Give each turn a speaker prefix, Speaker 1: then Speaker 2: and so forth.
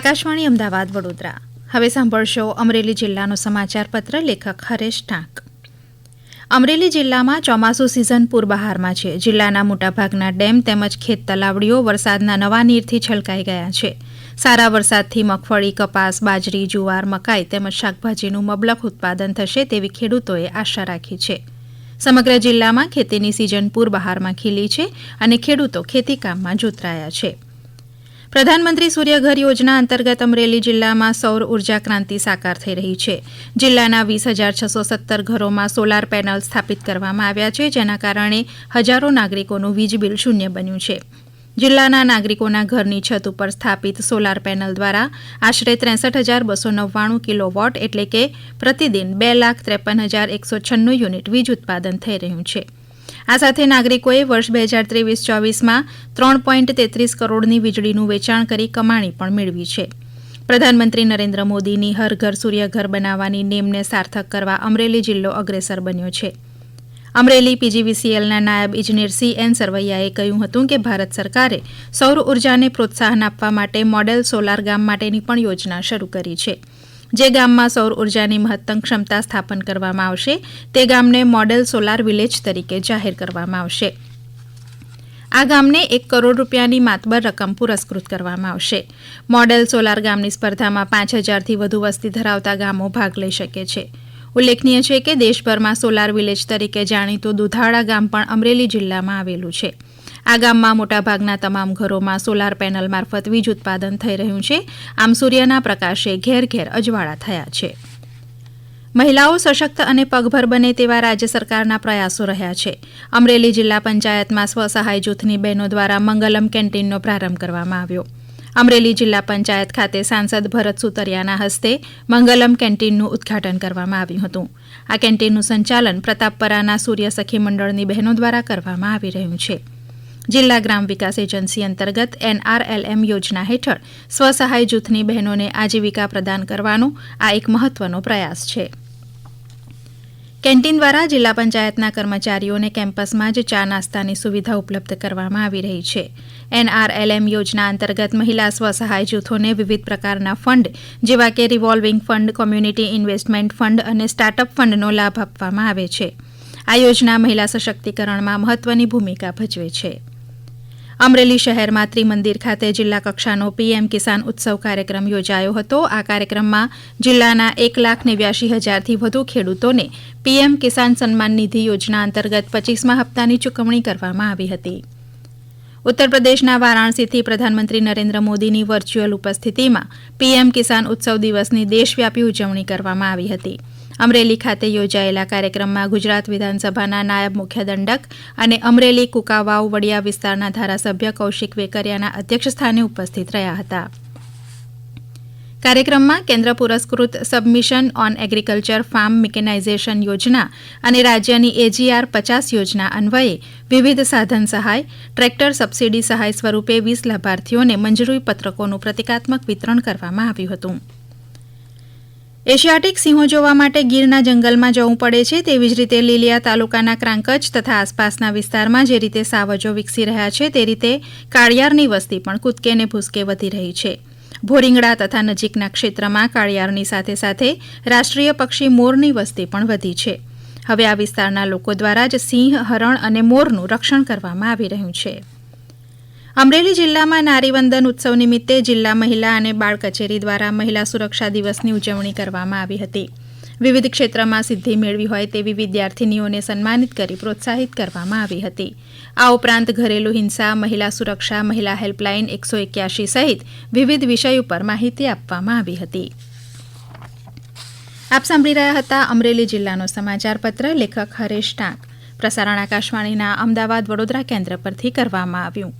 Speaker 1: આકાશવાણી અમદાવાદ, વડોદરા. હવે સાંભળશો અમરેલી જિલ્લાનો સમાચાર પત્ર લેખક હરેશ ટાંક અમરેલી જિલ્લામાં ચોમાસુ સિઝન પૂરબહારમાં છે. જિલ્લાના મોટાભાગના ડેમ તેમજ ખેત તલાવડીઓ વરસાદના નવા નીરથી છલકાઈ ગયા છે. સારા વરસાદથી મગફળી, કપાસ, બાજરી, જુવાર, મકાઈ તેમજ શાકભાજીનું મબલક ઉત્પાદન થશે તેવી ખેડૂતોએ આશા રાખી છે. સમગ્ર જિલ્લામાં ખેતીની સિઝન પૂરબહારમાં ખીલી છે અને ખેડૂતો ખેતીકામમાં જોતરાયા છે. પ્રધાનમંત્રી સૂર્યઘર યોજના અંતર્ગત અમરેલી જિલ્લામાં સૌર ઊર્જા ક્રાંતિ સાકાર થઈ રહી છે. જિલ્લાના વીસ હજાર છસો સત્તર ઘરોમાં સોલાર પેનલ સ્થાપિત કરવામાં આવ્યા છે, જેના કારણે હજારો નાગરિકોનું વીજ બિલ શૂન્ય બન્યું છે. જિલ્લાના નાગરિકોના ઘરની છત ઉપર સ્થાપિત સોલાર પેનલ દ્વારા આશરે ત્રેસઠ હજાર બસો નવ્વાણું કિલોવોટ એટલે કે પ્રતિદિન બે લાખ ત્રેપન હજાર એકસો છન્નું યુનિટ વીજ ઉત્પાદન થઈ રહ્યું છે. આ સાથે નાગરિકોએ વર્ષ બે હજાર ત્રેવીસ ચોવીસમાં ત્રણ પોઈન્ટ તેત્રીસ કરોડની વીજળીનું વેચાણ કરી કમાણી પણ મેળવી છે. પ્રધાનમંત્રી નરેન્દ્ર મોદીની હર ઘર સૂર્ય બનાવવાની નેમને સાર્થક કરવા અમરેલી જિલ્લો અગ્રેસર બન્યો છે. અમરેલી પીજીવીસીએલના નાયબ ઇજનેર સી એન સરવૈયાએ કહ્યું હતું કે ભારત સરકારે સૌર ઉર્જાને પ્રોત્સાહન આપવા માટે મોડેલ સોલાર ગામ માટેની પણ યોજના શરૂ કરી છે. જે ગામમાં સૌર ઉર્જાની મહત્તમ ક્ષમતા સ્થાપન કરવામાં આવશે, તે ગામને મોડેલ સોલાર વિલેજ તરીકે જાહેર કરવામાં આવશે. આ ગામને એક કરોડ રૂપિયાની માતબર રકમ પુરસ્કૃત કરવામાં આવશે. મોડેલ સોલાર ગામની સ્પર્ધામાં પાંચ હજારથી વધુ વસ્તી ધરાવતા ગામો ભાગ લઈ શકે છે. ઉલ્લેખનીય છે કે દેશભરમાં સોલાર વિલેજ તરીકે જાણીતું દુધાળા ગામ પણ અમરેલી જિલ્લામાં આવેલું છે. આ ગામમાં મોટાભાગના તમામ ઘરોમાં સોલાર પેનલ મારફત વીજ ઉત્પાદન થઈ રહ્યું છે. આમ સૂર્યના પ્રકાશે ઘેર ઘેર અજવાળા થયા છે. મહિલાઓ સશક્ત અને પગભર બને તેવા રાજ્ય સરકારના પ્રયાસો રહ્યા છે. અમરેલી જિલ્લા પંચાયતમાં સ્વસહાય જૂથની બહેનો દ્વારા મંગલમ કેન્ટીનનો પ્રારંભ કરવામાં આવ્યો. અમરેલી જિલ્લા પંચાયત ખાતે સાંસદ ભરત સુતરિયાના હસ્તે મંગલમ કેન્ટીનનું ઉદ્ઘાટન કરવામાં આવ્યું હતું. આ કેન્ટીનનું સંચાલન પ્રતાપપરાના સૂર્ય સખી મંડળની બહેનો દ્વારા કરવામાં આવી રહ્યું છે. જિલ્લા ગ્રામ વિકાસ એજન્સી અંતર્ગત એનઆરએલએમ યોજના હેઠળ સ્વસહાય જૂથની બહેનોને આજીવિકા પ્રદાન કરવાનો આ એક મહત્વનો પ્રયાસ છે. કેન્ટીન દ્વારા જિલ્લા પંચાયતના કર્મચારીઓને કેમ્પસમાં જ ચા નાસ્તાની સુવિધા ઉપલબ્ધ કરવામાં આવી રહી છે. એનઆરએલએમ યોજના અંતર્ગત મહિલા સ્વસહાય જૂથોને વિવિધ પ્રકારના ફંડ જેવા કે revolving fund, community investment fund અને સ્ટાર્ટઅપ ફંડનો લાભ આપવામાં આવે છે. આ યોજના મહિલા સશક્તિકરણમાં મહત્વની ભૂમિકા ભજવે છે. અમરેલી શહેરમાં ત્રિમંદિર ખાતે જિલ્લા કક્ષાનો પીએમ કિસાન ઉત્સવ કાર્યક્રમ યોજાયો હતો. આ કાર્યક્રમમાં જિલ્લાના એક લાખ નેવ્યાશી હજારથી વધુ ખેડૂતોને પીએમ કિસાન સન્માન નિધિ યોજના અંતર્ગત પચીસમા હપ્તાની ચૂકવણી કરવામાં આવી હતી. ઉત્તર પ્રદેશના વારાણસીથી પ્રધાનમંત્રી નરેન્દ્ર મોદીની વર્ચ્યુઅલ ઉપસ્થિતિમાં પીએમ કિસાન ઉત્સવ દિવસની દેશવ્યાપી ઉજવણી કરવામાં આવી હતી. અમરેલી ખાતે યોજાયેલા કાર્યક્રમમાં ગુજરાત વિધાનસભાના નાયબ મુખ્ય દંડક અને અમરેલી કુકાવાવ વડિયા વિસ્તારના ધારાસભ્ય કૌશિક વેકરિયાના અધ્યક્ષસ્થાને ઉપસ્થિત રહ્યા હતા. કાર્યક્રમમાં કેન્દ્ર પુરસ્કૃત submission on agriculture farm mechanization યોજના અને રાજ્યની એજીઆર પચાસ યોજના અન્વયે વિવિધ સાધન સહાય, ટ્રેક્ટર સબસીડી સહાય સ્વરૂપે વીસ લાભાર્થીઓને મંજૂરી પત્રકોનું પ્રતિકાત્મક વિતરણ કરવામાં આવ્યું હતું. એશિયાટિક સિંહો જોવા માટે ગીરના જંગલમાં જવું પડે છે તેવી જ રીતે લીલિયા તાલુકાના ક્રાંકચ તથા આસપાસના વિસ્તારમાં જે રીતે સાવજો વિકસી રહ્યા છે તે રીતે કાળિયારની વસ્તી પણ કૂદકે ને ભૂસકે વધી રહી છે. ભોરીંગડા તથા નજીકના ક્ષેત્રમાં કાળિયારની સાથે સાથે રાષ્ટ્રીય પક્ષી મોરની વસ્તી પણ વધી છે. હવે આ વિસ્તારના લોકો દ્વારા જ સિંહ, હરણ અને મોરનું રક્ષણ કરવામાં આવી રહ્યું છે. અમરેલી જિલ્લામાં નારીવંદન ઉત્સવ નિમિત્તે જિલ્લા મહિલા અને બાળ કચેરી દ્વારા મહિલા સુરક્ષા દિવસની ઉજવણી કરવામાં આવી હતી. વિવિધ ક્ષેત્રમાં સિદ્ધિ મેળવી હોય તેવી વિદ્યાર્થીનીઓને સન્માનિત કરી પ્રોત્સાહિત કરવામાં આવી હતી. આ ઉપરાંત ઘરેલુ હિંસા, મહિલા સુરક્ષા, મહિલા હેલ્પલાઇન એકસો એક્યાસી સહિત વિવિધ વિષય ઉપર માહિતી આપવામાં આવી હતી. આપ સાંભળી રહ્યા હતા અમરેલી જિલ્લાનો સમાચારપત્ર, લેખક હરેશ ટાંક. પ્રસારણ આકાશવાણીના અમદાવાદ વડોદરા કેન્દ્ર પરથી કરવામાં આવ્યું.